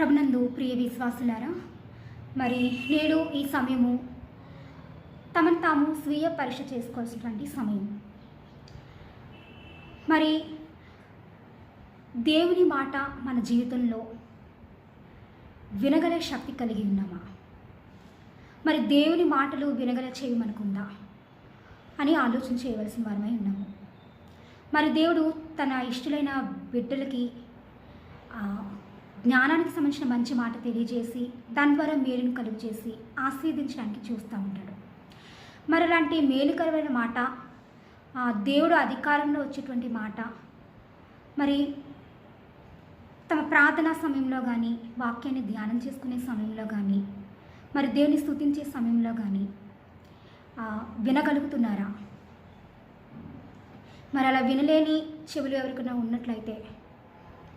ప్రభునందు ప్రియ విశ్వాసులారా మరి నేడు ఈ సమయము తమను తాము స్వీయ పరీక్ష చేసుకోవాల్సినటువంటి సమయం. మరి దేవుని మాట మన జీవితంలో వినగల శక్తి కలిగి ఉన్నామా? మరి దేవుని మాటలు వినగల చేయమనుకుందా మనకుందా అని ఆలోచన చేయవలసిన వారమై ఉన్నాము. మరి దేవుడు తన ఇష్టలైన బిడ్డలకి జ్ఞానానికి సంబంధించిన మంచి మాట తెలియజేసి దాని ద్వారా మేలును కలుగు చేసి ఆస్వాదించడానికి చూస్తూ ఉంటాడు. మరి అలాంటి మేలుకరమైన మాట దేవుడు అధికారంలో వచ్చేటువంటి మాట మరి తమ ప్రార్థనా సమయంలో కానీ వాక్యాన్ని ధ్యానం చేసుకునే సమయంలో కానీ మరి దేవుని స్థుతించే సమయంలో కానీ వినగలుగుతున్నారా? మరి అలా వినలేని చెవులు ఎవరికైనా ఉన్నట్లయితే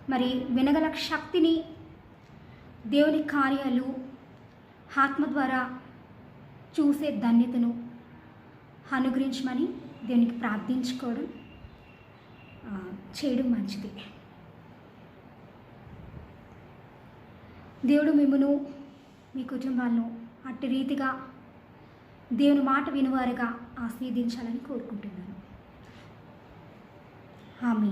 మరి వినగల శక్తిని దేవుని కార్యాలు ఆత్మ ద్వారా చూసే ధన్యతను అనుగ్రహించమని దేవునికి ప్రార్థించుకోవడం చేయడం మంచిది. దేవుడు మిమ్మను మీ కుటుంబాలను అట్టి రీతిగా దేవుని మాట వినువారుగా ఆస్వాదించాలని కోరుకుంటున్నాను. ఆమె